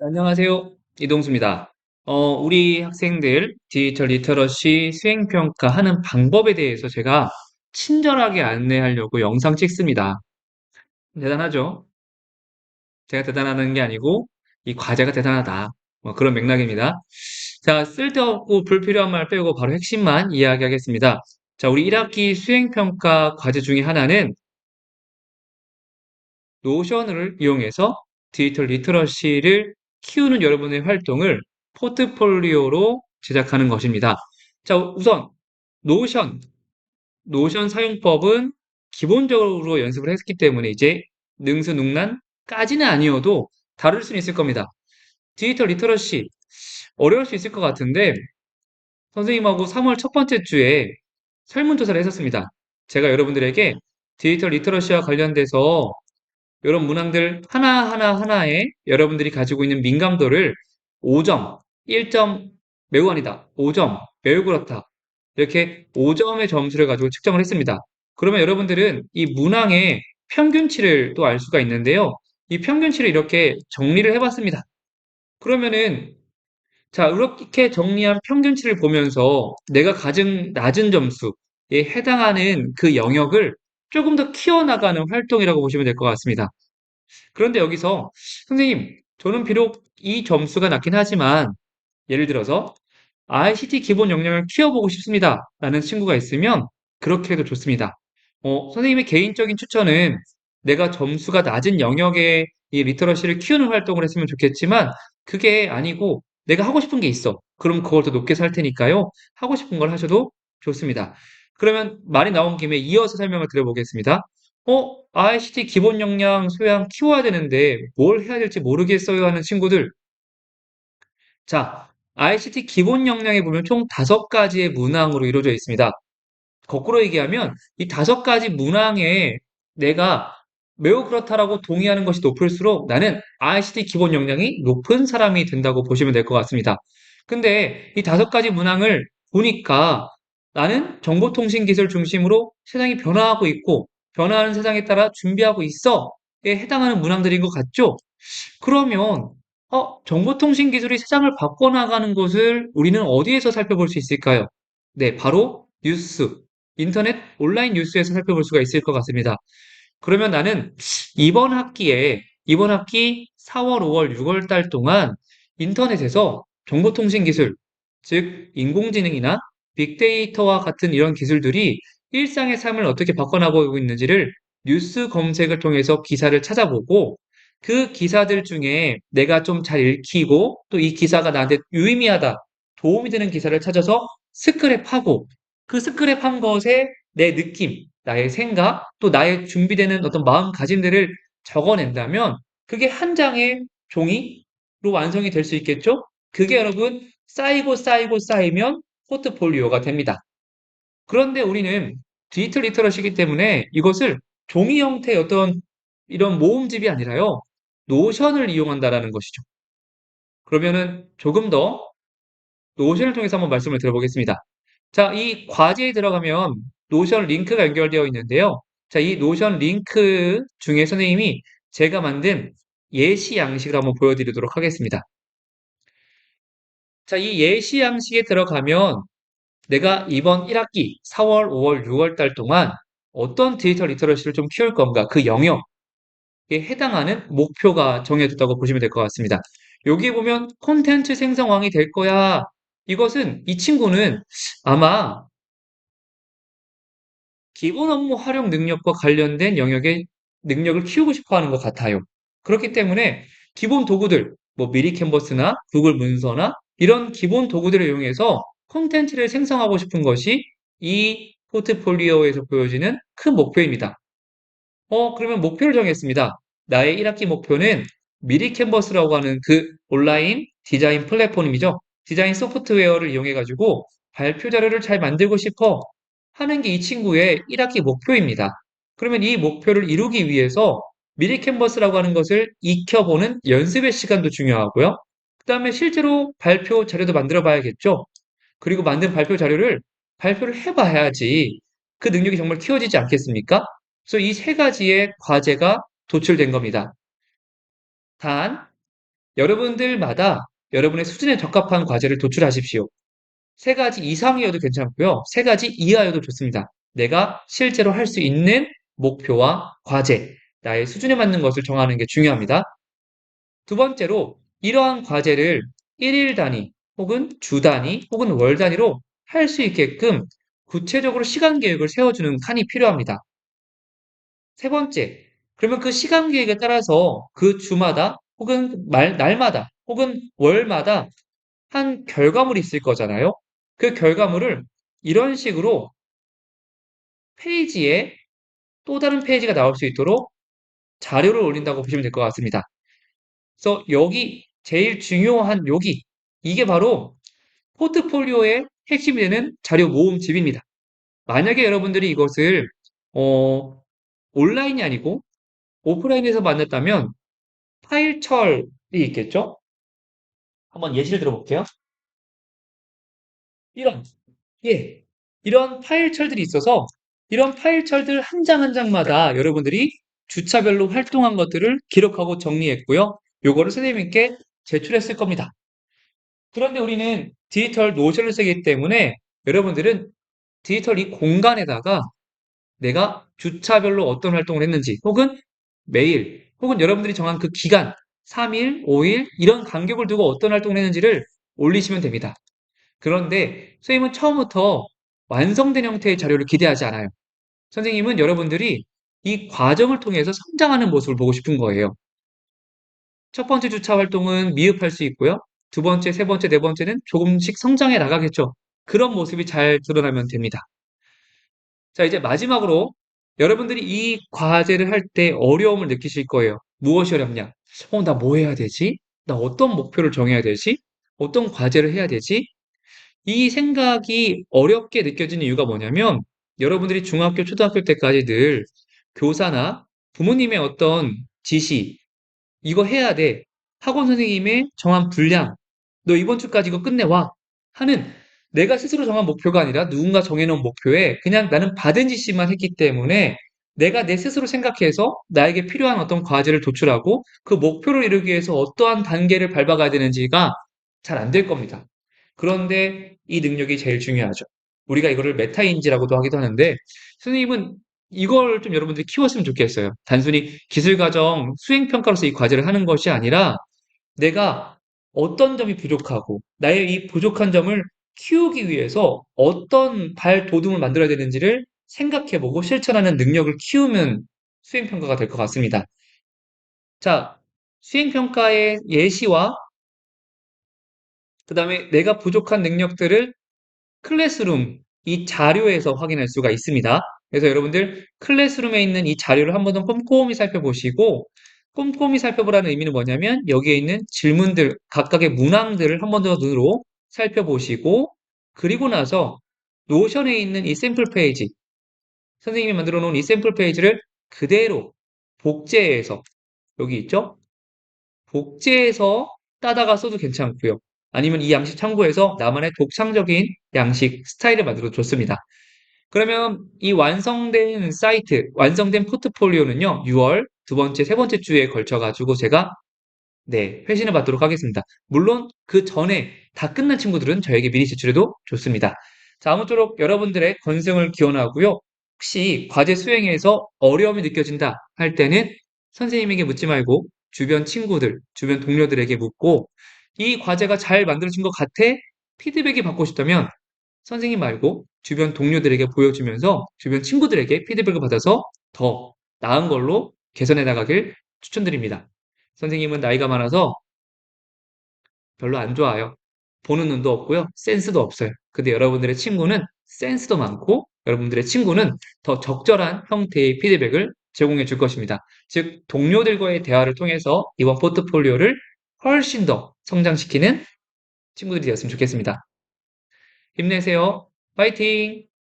안녕하세요. 이동수입니다. 어, 우리 학생들 디지털 리터러시 수행평가 하는 방법에 대해서 제가 친절하게 안내하려고 영상 찍습니다. 대단하죠? 제가 대단하는 게 아니고 이 과제가 대단하다. 뭐 그런 맥락입니다. 자, 쓸데없고 불필요한 말 빼고 바로 핵심만 이야기하겠습니다. 자, 우리 1학기 수행평가 과제 중에 하나는 노션을 이용해서 디지털 리터러시를 키우는 여러분의 활동을 포트폴리오로 제작하는 것입니다. 자, 우선 노션, 노션 사용법은 기본적으로 연습을 했기 때문에 이제 능수능란까지는 아니어도 다룰 수는 있을 겁니다. 디지털 리터러시 어려울 수 있을 것 같은데 선생님하고 3월 첫 번째 주에 설문조사를 했었습니다. 제가 여러분들에게 디지털 리터러시와 관련돼서 이런 문항들 하나하나 하나에 여러분들이 가지고 있는 민감도를 5점, 1점 매우 아니다, 5점 매우 그렇다. 이렇게 5점의 점수를 가지고 측정을 했습니다. 그러면 여러분들은 이 문항의 평균치를 또 알 수가 있는데요. 이 평균치를 이렇게 정리를 해봤습니다. 그러면은 자, 이렇게 정리한 평균치를 보면서 내가 가진 낮은 점수에 해당하는 그 영역을 조금 더 키워나가는 활동이라고 보시면 될 것 같습니다. 그런데 여기서 선생님, 저는 비록 이 점수가 낮긴 하지만 예를 들어서 ICT 기본 역량을 키워보고 싶습니다. 라는 친구가 있으면 그렇게 해도 좋습니다. 어, 선생님의 개인적인 추천은 내가 점수가 낮은 영역의 이 리터러시를 키우는 활동을 했으면 좋겠지만 그게 아니고 내가 하고 싶은 게 있어. 그럼 그걸 더 높게 살 테니까요. 하고 싶은 걸 하셔도 좋습니다. 그러면 말이 나온 김에 이어서 설명을 드려보겠습니다. 어, ICT 기본 역량 소양 키워야 되는데 뭘 해야 될지 모르겠어요 하는 친구들. 자, ICT 기본 역량에 보면 총 다섯 가지의 문항으로 이루어져 있습니다. 거꾸로 얘기하면 이 다섯 가지 문항에 내가 매우 그렇다라고 동의하는 것이 높을수록 나는 ICT 기본 역량이 높은 사람이 된다고 보시면 될 것 같습니다. 근데 이 다섯 가지 문항을 보니까 나는 정보통신 기술 중심으로 세상이 변화하고 있고 변화하는 세상에 따라 준비하고 있어에 해당하는 문항들인 것 같죠? 그러면 어, 정보통신 기술이 세상을 바꿔나가는 것을 우리는 어디에서 살펴볼 수 있을까요? 네, 바로 뉴스, 인터넷, 온라인 뉴스에서 살펴볼 수가 있을 것 같습니다. 그러면 나는 이번 학기에, 이번 학기 4월, 5월, 6월 달 동안 인터넷에서 정보통신 기술, 즉, 인공지능이나 빅데이터와 같은 이런 기술들이 일상의 삶을 어떻게 바꿔나가고 있는지를 뉴스 검색을 통해서 기사를 찾아보고 그 기사들 중에 내가 좀 잘 읽히고 또 이 기사가 나한테 유의미하다, 도움이 되는 기사를 찾아서 스크랩하고 그 스크랩한 것에 내 느낌, 나의 생각, 또 나의 준비되는 어떤 마음가짐들을 적어낸다면 그게 한 장의 종이로 완성이 될 수 있겠죠? 그게 여러분 쌓이고 쌓이고 쌓이면 포트폴리오가 됩니다. 그런데 우리는 디지털 리터러시기 때문에 이것을 종이 형태의 어떤 이런 모음집이 아니라요. 노션을 이용한다라는 것이죠. 그러면은 조금 더 노션을 통해서 한번 말씀을 드려보겠습니다. 자, 이 과제에 들어가면 노션 링크가 연결되어 있는데요. 자, 이 노션 링크 중에 선생님이 제가 만든 예시 양식을 한번 보여드리도록 하겠습니다. 자, 이 예시 양식에 들어가면 내가 이번 1학기 4월, 5월, 6월 달 동안 어떤 디지털 리터러시를 좀 키울 건가, 그 영역에 해당하는 목표가 정해졌다고 보시면 될 것 같습니다. 여기 보면 콘텐츠 생성왕이 될 거야. 이것은 이 친구는 아마 기본 업무 활용 능력과 관련된 영역의 능력을 키우고 싶어 하는 것 같아요. 그렇기 때문에 기본 도구들, 뭐 미리 캔버스나 구글 문서나 이런 기본 도구들을 이용해서 콘텐츠를 생성하고 싶은 것이 이 포트폴리오에서 보여지는 큰 목표입니다. 어, 그러면 목표를 정했습니다. 나의 1학기 목표는 미리 캔버스라고 하는 그 온라인 디자인 플랫폼이죠. 디자인 소프트웨어를 이용해가지고 발표 자료를 잘 만들고 싶어 하는 게 이 친구의 1학기 목표입니다. 그러면 이 목표를 이루기 위해서 미리 캔버스라고 하는 것을 익혀보는 연습의 시간도 중요하고요. 그 다음에 실제로 발표 자료도 만들어 봐야겠죠. 그리고 만든 발표 자료를 발표를 해봐야지 그 능력이 정말 키워지지 않겠습니까? 그래서 이 세 가지의 과제가 도출된 겁니다. 단, 여러분들마다 여러분의 수준에 적합한 과제를 도출하십시오. 세 가지 이상이어도 괜찮고요. 세 가지 이하여도 좋습니다. 내가 실제로 할 수 있는 목표와 과제, 나의 수준에 맞는 것을 정하는 게 중요합니다. 두 번째로 이러한 과제를 일일 단위 혹은 주 단위 혹은 월 단위로 할 수 있게끔 구체적으로 시간 계획을 세워주는 칸이 필요합니다. 세 번째, 그러면 그 시간 계획에 따라서 그 주마다 혹은 말, 날마다 혹은 월마다 한 결과물이 있을 거잖아요. 그 결과물을 이런 식으로 페이지에 또 다른 페이지가 나올 수 있도록 자료를 올린다고 보시면 될 것 같습니다. 그래서 여기 제일 중요한 여기 이게 바로 포트폴리오의 핵심이 되는 자료 모음집입니다. 만약에 여러분들이 이것을 어, 온라인이 아니고 오프라인에서 만났다면 파일철이 있겠죠? 한번 예시를 들어볼게요. 이런 예, 이런 파일철들이 있어서 이런 파일철들 한 장 한 장마다 여러분들이 주차별로 활동한 것들을 기록하고 정리했고요. 요거를 선생님께 제출했을 겁니다. 그런데 우리는 디지털 노션을 쓰기 때문에 여러분들은 디지털 이 공간에다가 내가 주차별로 어떤 활동을 했는지 혹은 매일 혹은 여러분들이 정한 그 기간 3일, 5일 이런 간격을 두고 어떤 활동을 했는지를 올리시면 됩니다. 그런데 선생님은 처음부터 완성된 형태의 자료를 기대하지 않아요. 선생님은 여러분들이 이 과정을 통해서 성장하는 모습을 보고 싶은 거예요. 첫 번째 주차 활동은 미흡할 수 있고요. 두 번째, 세 번째, 네 번째는 조금씩 성장해 나가겠죠. 그런 모습이 잘 드러나면 됩니다. 자, 이제 마지막으로 여러분들이 이 과제를 할 때 어려움을 느끼실 거예요. 무엇이 어렵냐? 어, 나 뭐 해야 되지? 나 어떤 목표를 정해야 되지? 어떤 과제를 해야 되지? 이 생각이 어렵게 느껴지는 이유가 뭐냐면 여러분들이 중학교, 초등학교 때까지 늘 교사나 부모님의 어떤 지시, 이거 해야 돼. 학원 선생님의 정한 분량, 너 이번 주까지 이거 끝내와. 하는 내가 스스로 정한 목표가 아니라 누군가 정해놓은 목표에 그냥 나는 받은 지시만 했기 때문에 내가 내 스스로 생각해서 나에게 필요한 어떤 과제를 도출하고 그 목표를 이루기 위해서 어떠한 단계를 밟아가야 되는지가 잘 안 될 겁니다. 그런데 이 능력이 제일 중요하죠. 우리가 이거를 메타인지라고도 하기도 하는데 선생님은 이걸 좀 여러분들이 키웠으면 좋겠어요. 단순히 기술과정 수행평가로서 이 과제를 하는 것이 아니라 내가 어떤 점이 부족하고 나의 이 부족한 점을 키우기 위해서 어떤 발돋움을 만들어야 되는지를 생각해보고 실천하는 능력을 키우면 수행평가가 될 것 같습니다. 자, 수행평가의 예시와 그 다음에 내가 부족한 능력들을 클래스룸, 이 자료에서 확인할 수가 있습니다. 그래서 여러분들 클래스룸에 있는 이 자료를 한 번 더 꼼꼼히 살펴보시고 꼼꼼히 살펴보라는 의미는 뭐냐면 여기에 있는 질문들, 각각의 문항들을 한 번 더 눈으로 살펴보시고 그리고 나서 노션에 있는 이 샘플 페이지, 선생님이 만들어 놓은 이 샘플 페이지를 그대로 복제해서 여기 있죠? 복제해서 따다가 써도 괜찮고요. 아니면 이 양식 참고해서 나만의 독창적인 양식 스타일을 만들어도 좋습니다. 그러면 이 완성된 사이트, 완성된 포트폴리오는요, 6월 두 번째, 세 번째 주에 걸쳐가지고 제가 네, 회신을 받도록 하겠습니다. 물론 그 전에 다 끝난 친구들은 저에게 미리 제출해도 좋습니다. 자, 아무쪼록 여러분들의 건승을 기원하고요. 혹시 과제 수행에서 어려움이 느껴진다 할 때는 선생님에게 묻지 말고 주변 친구들, 주변 동료들에게 묻고 이 과제가 잘 만들어진 것 같아 피드백이 받고 싶다면 선생님 말고 주변 동료들에게 보여주면서 주변 친구들에게 피드백을 받아서 더 나은 걸로 개선해 나가길 추천드립니다. 선생님은 나이가 많아서 별로 안 좋아요. 보는 눈도 없고요. 센스도 없어요. 근데 여러분들의 친구는 센스도 많고 여러분들의 친구는 더 적절한 형태의 피드백을 제공해 줄 것입니다. 즉, 동료들과의 대화를 통해서 이번 포트폴리오를 훨씬 더 성장시키는 친구들이 되었으면 좋겠습니다. 힘내세요. 파이팅!